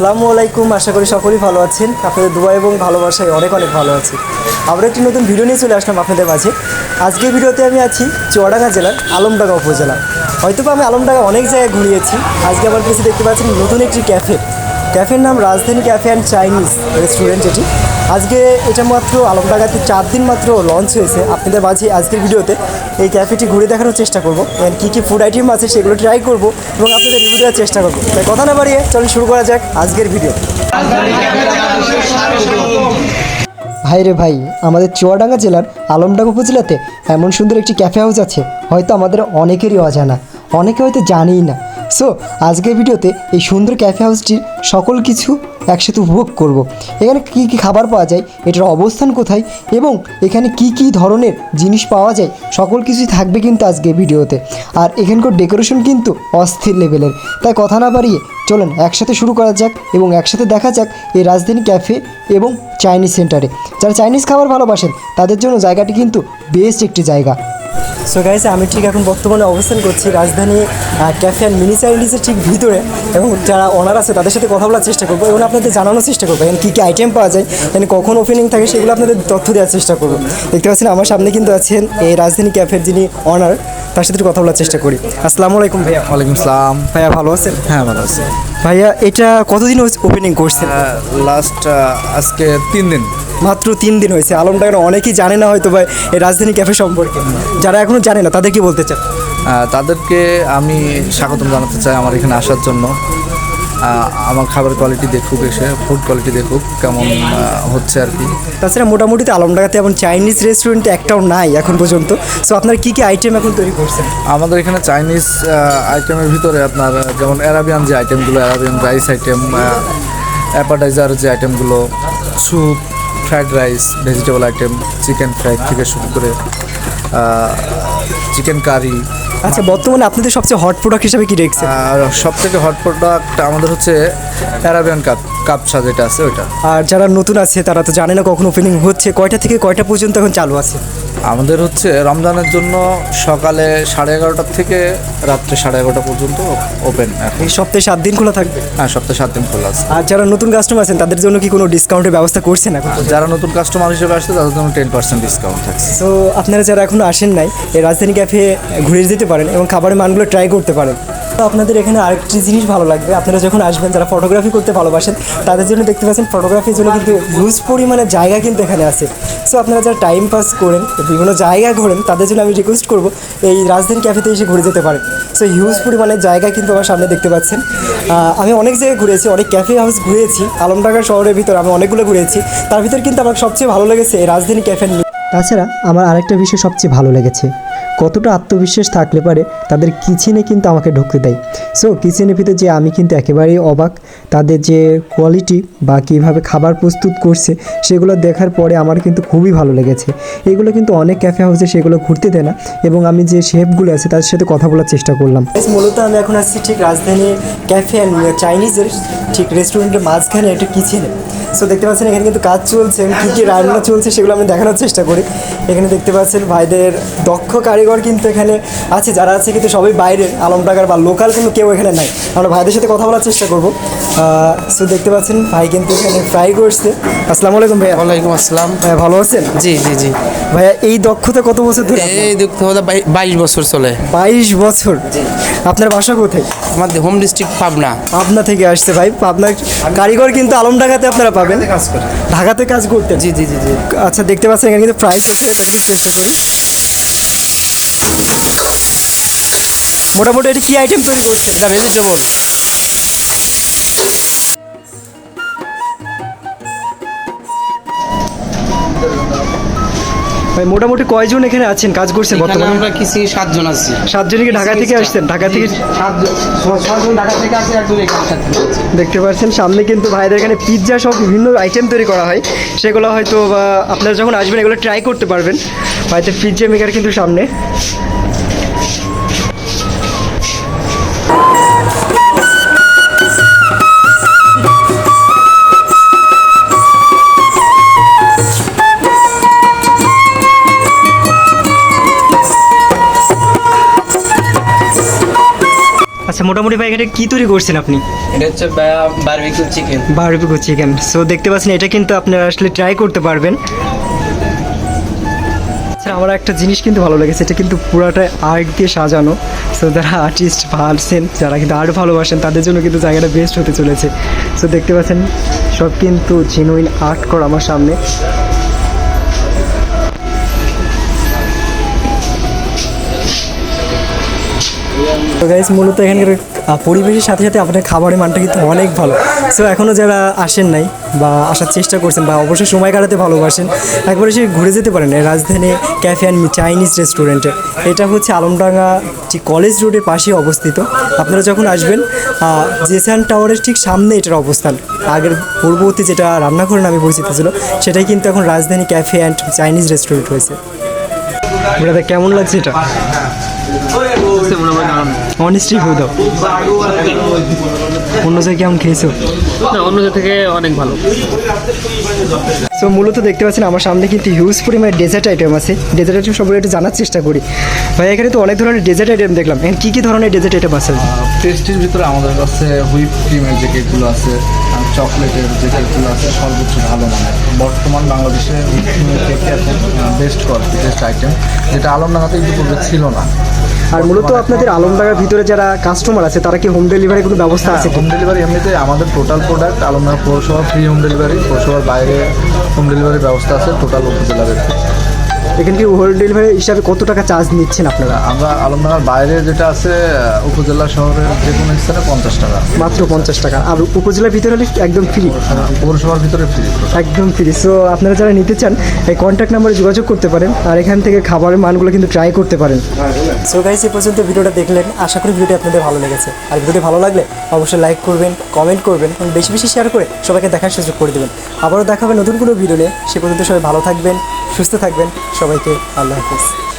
আসসালামু আলাইকুম, আশা করি সকলেই ভালো আছেন। আপনাদের দোয়া এবং ভালোবাসায় অনেক অনেক ভালো আছি। আবার একটি নতুন ভিডিও নিয়ে চলে আসলাম আপনাদের মাঝে। আজকের ভিডিওতে আমি আছি চুয়াডাঙ্গা জেলার আলমডাঙ্গা উপজেলা। হয়তো আমি আলমডাঙ্গা অনেক জায়গায় ঘুরিয়েছি। আজকে আমার কাছে দেখতে পাচ্ছেন নতুন একটি ক্যাফে। ক্যাফের নাম রাজধানী ক্যাফে অ্যান্ড চাইনিজ রেস্টুরেন্ট যেটি আজকে এটা মাত্র আলমডাঙ্গাতে চার দিন মাত্র লঞ্চ হয়েছে। আপনাদের মাঝে আজকের ভিডিওতে এই ক্যাফেটি ঘুরে দেখানোর চেষ্টা করব অ্যান্ড কী কী ফুড আইটেম আছে সেগুলো ট্রাই করব এবং আপনাদের রিভিউ দেওয়ার চেষ্টা করব। তাই কথা না বাড়িয়ে চলুন শুরু করা যাক আজকের ভিডিও ভাই রে ভাই, আমাদের চুয়াডাঙ্গা জেলার আলমডাঙ্গা উপজেলাতে এমন সুন্দর একটি ক্যাফে হাউস আছে, হয়তো আমাদের অনেকেরই অজানা। অনেকে হয়তো জানেই না। সো আজকের ভিডিওতে এই সুন্দর ক্যাফে হাউসটির সকল কিছু একসাথে উপভোগ করব। এখানে কী কী খাবার পাওয়া যায়, এটার অবস্থান কোথায় এবং এখানে কি কি ধরনের জিনিস পাওয়া যায়, সকল কিছুই থাকবে কিন্তু আজকে ভিডিওতে। আর এখানকার ডেকোরেশন কিন্তু অস্থির লেভেলের তাই কথা না বাড়িয়ে চলুন একসাথে শুরু করা যাক এবং একসাথে দেখা যাক এই রাজধানী ক্যাফে এবং চাইনিজ সেন্টারে যারা চাইনিজ খাবার ভালোবাসেন, তাদের জন্য জায়গাটি কিন্তু বেস্ট একটি জায়গা। সো গাইস আমি ঠিক এখন বর্তমানে অবস্থান করছি রাজধানী ক্যাফে অ্যান্ড মিনি চাইনিজের ঠিক ভিতরে এবং যারা ওনার আছে তাদের সাথে কথা বলার চেষ্টা করব এবং আপনাদের জানানোর চেষ্টা করব এখানে কী কী আইটেম পাওয়া যায় এখানে কখন ওপেনিং থাকে সেগুলো আপনাদের তথ্য দেওয়ার চেষ্টা করব। দেখতে পাচ্ছেন আমার সামনে কিন্তু আছেন এই রাজধানী ক্যাফের যিনি অনার তার সাথে কথা বলার চেষ্টা করি। আসসালামু আলাইকুম ভাইয়া। ওয়ালাইকুম আসসালাম ভাইয়া ভালো আছেন? হ্যাঁ ভালো আছি। ভাইয়া এটা কতদিন ওপেনিং করছেন? লাস্ট আজকে তিন দিন। মাত্র তিন দিন হয়েছে। আলমডাঙ্গার অনেকেই জানে না হয়তো ভাই এই রাজধানী ক্যাফে সম্পর্কে। যারা এখনও জানে না তাদের কি বলতে চান? তাদেরকে আমি স্বাগতম জানাতে চাই আমার এখানে আসার জন্য। আমার খাবার কোয়ালিটি দেখুক এসে ফুড কোয়ালিটি দেখুক কেমন হচ্ছে আর কি। তাছাড়া মোটামুটি তো আলমডাঙ্গাতে এখন চাইনিজ রেস্টুরেন্ট একটাও নাই এখন পর্যন্ত। সো আপনার কী কী আইটেম এখন তৈরি করছেন? আমাদের এখানে চাইনিজ আইটেমের ভিতরে আপনার যেমন অ্যারাবিয়ান যে আইটেমগুলো অ্যারাবিয়ান রাইস আইটেম অ্যাপাটাইজার যে আইটেমগুলো soup fried rice vegetable item chicken fry থেকে শুরু করে চিকেন কারি আচ্ছা বর্তমানে আপনাদের সবচেয়ে হট প্রোডাক্ট হিসাবে কি দেখছেন? আর সব থেকে হট প্রোডাক্ট আমাদের হচ্ছে অ্যারাবিয়ান কাপ কাপসা যেটা আছে ওইটা। আর যারা নতুন আছে তারা তো জানে না কখন ওপেনিং হচ্ছে। কয়টা থেকে কয়টা পর্যন্ত এখন চালু আছে? আমাদের হচ্ছে রমজানের জন্য সকালে সাড়ে এগারোটার থেকে রাত্রে সাড়ে এগারোটা পর্যন্ত ওপেন এখন। এই সপ্তাহে সাত দিন খোলা থাকবে? হ্যাঁ সপ্তাহে সাত দিন খোলা আছে। আর যারা নতুন কাস্টমার আছেন তাদের জন্য কি কোনো ডিসকাউন্টের ব্যবস্থা করছেন এখন? যারা নতুন কাস্টমার হিসেবে আসছে তাদের জন্য টেন পার্সেন্ট ডিসকাউন্ট থাকছে। সো আপনারা যারা এখনও আসেন নাই এই রাজধানী ক্যাফে ঘুরে যেতে পারেন এবং খাবারের মানগুলো ট্রাই করতে পারেন। তো আপনাদের এখানে আরেকটি জিনিস ভালো লাগবে। আপনারা যখন আসবেন, যারা ফটোগ্রাফি করতে ভালোবাসেন, তাদের জন্য দেখতে পাচ্ছেন ফটোগ্রাফির জন্য কিন্তু হিউজ পরিমাণে জায়গা কিন্তু এখানে আছে। সো আপনারা যারা টাইম পাস করেন, বিভিন্ন জায়গা ঘোরেন, তাদের জন্য আমি রিকোয়েস্ট করব, এই রাজধানী ক্যাফেতে এসে ঘুরে যেতে পারেন। সো হিউজ পরিমাণে জায়গা কিন্তু আমার সামনে দেখতে পাচ্ছেন। আমি অনেক জায়গায় ঘুরেছি, অনেক ক্যাফে হাউস ঘুরেছি। আলমডাঙ্গা শহরের ভিতর আমি অনেকগুলো ঘুরেছি। তার ভিতর কিন্তু আমার সবচেয়ে ভালো লেগেছে এই রাজধানী ক্যাফে তাছাড়া, আমার আরেকটা বিষয় সবচেয়ে ভালো লেগেছে। কতটা আত্মবিশ্বাস থাকলে পারে, তাদের কিচেনে কিন্তু আমাকে ঢুকতে দেয়। সো কিচেনের ভিতরে যে আমি কিন্তু একেবারেই অবাক, তাদের যে কোয়ালিটি বা কীভাবে খাবার প্রস্তুত করছে, সেগুলো দেখার পরে আমার কিন্তু খুবই ভালো লেগেছে। এগুলো কিন্তু অনেক ক্যাফে হাউসে সেগুলো ঘুরতে দেয় না এবং আমি যে শেফগুলো আছে, তাদের সাথে কথা বলার চেষ্টা করলাম। মূলত আমি এখন আসছি ঠিক রাজধানী ক্যাফে অ্যান্ড চাইনিজের ঠিক রেস্টুরেন্টের মাঝখানে একটা কিচেনে সো দেখতে পাচ্ছেন এখানে কিন্তু কাজ চলছে, কী কী রান্না চলছে সেগুলো আমি দেখানোর চেষ্টা করি। এখানে দেখতে পাচ্ছেন ভাইদের দক্ষ কারিগর কিন্তু এখানে আছে যারা আছে কিন্তু সবাই বাইরের আলমডাঙ্গার বা লোকাল কিন্তু কেউ এখানে নাই। আমরা ভাইদের সাথে কথা বলার চেষ্টা করব। সো দেখতে পাচ্ছেন ভাই কিন্তু এখানে ফ্রাই করছে। আসসালামু আলাইকুম ভাইয়া। ওয়ালাইকুম আসসালাম। ভাইয়া ভালো আছেন? জি জি জি। ভাইয়া এই দক্ষতা কত বছর ধরে এই বাই- বাইশ বছর চলে। বাইশ বছর? আপনার বাসা কোথায়? আমাদের হোম ডিস্ট্রিক্ট পাবনা। পাবনা থেকে আসছে ভাই। পাবনার কারিগর কিন্তু আলমডাঙ্গাতে আপনারা পাবেন। কাজ করে। ঢাকাতে কাজ করতেন। জি জি জি জি। আচ্ছা দেখতে পাচ্ছেন এখানে কিন্তু প্রাইস হচ্ছে দেখি চেষ্টা করি। মোটামুটি এটা কি আইটেম তৈরি করছেন এটা ভেজিটেবল ভাই মোটামুটি কয়জন এখানে আছেন? কাজ করছেন বর্তমানে? আমরা কিছু সাতজন আছি। সাতজনই কি ঢাকা থেকে আসছেন? ঢাকা থেকে সাতজন। ঢাকা থেকে আসছে একজন দেখতে পাচ্ছেন সামনে কিন্তু ভাইদের এখানে পিৎজা সব বিভিন্ন আইটেম তৈরি করা হয়। সেগুলো হয়তো আপনারা যখন আসবেন এগুলো ট্রাই করতে পারবেন। ভাইদের পিৎজা মেকার কিন্তু সামনে। আচ্ছা মোটামুটি ভাই এখানে কী তৈরি করছেন আপনি? এটা হচ্ছে barbecue chicken barbecue chicken so দেখতে পাচ্ছেন এটা কিন্তু আপনারা আসলে ট্রাই করতে পারবেন। আচ্ছা আমার একটা জিনিস কিন্তু ভালো লেগেছে এটা কিন্তু পুরাটাই আর্ট দিয়ে সাজানো। সো যারা আর্টিস্ট ভালছেন যারা কিন্তু আর্ট ভালোবাসেন তাদের জন্য কিন্তু জায়গাটা বেস্ট হতে চলেছে। সো দেখতে পাচ্ছেন সব কিন্তু জেনুইন আর্ট করা আমার সামনে। তো গাইজ মূলত এখানকার পরিবেশের সাথে সাথে আপনার খাবারের মানটা কিন্তু অনেক ভালো। সো এখনও যারা আসেন নাই বা আসার চেষ্টা করছেন বা অবশ্যই সময় কাটাতে ভালোবাসেন, একবার এসে ঘুরে যেতে পারেন। রাজধানী ক্যাফে অ্যান্ড চাইনিজ রেস্টুরেন্টে এটা হচ্ছে আলমডাঙ্গা কলেজ রোডের পাশে অবস্থিত। আপনারা যখন আসবেন জেসান টাওয়ারের ঠিক সামনে এটার অবস্থান। আগের পূর্ববর্তী যেটা রান্নাঘর নামে পরিচিত ছিল, সেটাই কিন্তু এখন রাজধানী ক্যাফে অ্যান্ড চাইনিজ রেস্টুরেন্ট হয়েছে কেমন লাগছে এটা? অনেস্টলি হয়ে দাও অন্য জায়গায় কেমন খেয়েছো? না অন্য জায়গা থেকে অনেক ভালো। সো মূলত দেখতে পাচ্ছেন আমার সামনে কিন্তু হিউজ পরিমাণে ডেজার্ট আইটেম আছে। ডেজার্ট আইটেম সবগুলো একটু জানার চেষ্টা করি। ভাই এখানে তো অনেক ধরনের ডেজার্ট আইটেম দেখলাম। এখন কী কী ধরনের ডেজার্ট আইটেম আছে? পেস্ট্রির ভিতরে আমাদের কাছে হুইপ ক্রিমের যে কেকগুলো আছে আর চকলেটের যে কেকগুলো আছে সর্বোচ্চ ভালো মানের। বর্তমান বাংলাদেশে হুইপ ক্রিমের কেক এখন বেস্ট কোয়ালিটি বেস্ট আইটেম যেটা আলমডাঙ্গাতে ইতিপূর্বে ছিল না। আর মূলত আপনাদের আলমডাঙ্গার ভিতরে যারা কাস্টমার আছে, তারা কি হোম ডেলিভারি কোনো ব্যবস্থা আছে? হোম ডেলিভারি এমনিতে আমাদের টোটাল প্রোডাক্ট আলমডাঙ্গা পৌরসভা ফ্রি হোম ডেলিভারি পৌরসভার বাইরে হোম ডেলিভারির ব্যবস্থা আছে টোটাল উপজেলার এখানে কি হোম ডেলিভারি হিসাবে কত টাকা চার্জ নিচ্ছেন আপনারা? আমরা আলমডাঙ্গার বাইরে যেটা আছে উপজেলা শহরের যে কোনো স্থানে পঞ্চাশ টাকা। মাত্র পঞ্চাশ টাকা। আর উপজেলার ভিতরে হলে একদম ফ্রি পৌরসভার ভিতরে ফ্রি একদম ফ্রি সো আপনারা যারা নিতে চান এই কন্ট্যাক্ট নাম্বারে যোগাযোগ করতে পারেন আর এখান থেকে খাবারের মানগুলো কিন্তু ট্রাই করতে পারেন। সো গাইস এই পর্যন্ত ভিডিওটা দেখলেন। আশা করি ভিডিওটি আপনাদের ভালো লেগেছে। আর ভিডিওটি ভালো লাগলে অবশ্যই লাইক করবেন কমেন্ট করবেন এবং বেশি বেশি শেয়ার করে সবাইকে দেখার সুযোগ করে দেবেন। আবারও দেখা হবে নতুন কোনো ভিডিও নিয়ে। সে পর্যন্ত সবাই ভালো থাকবেন সুস্থ থাকবেন সবাইকে আল্লাহ হাফিজ।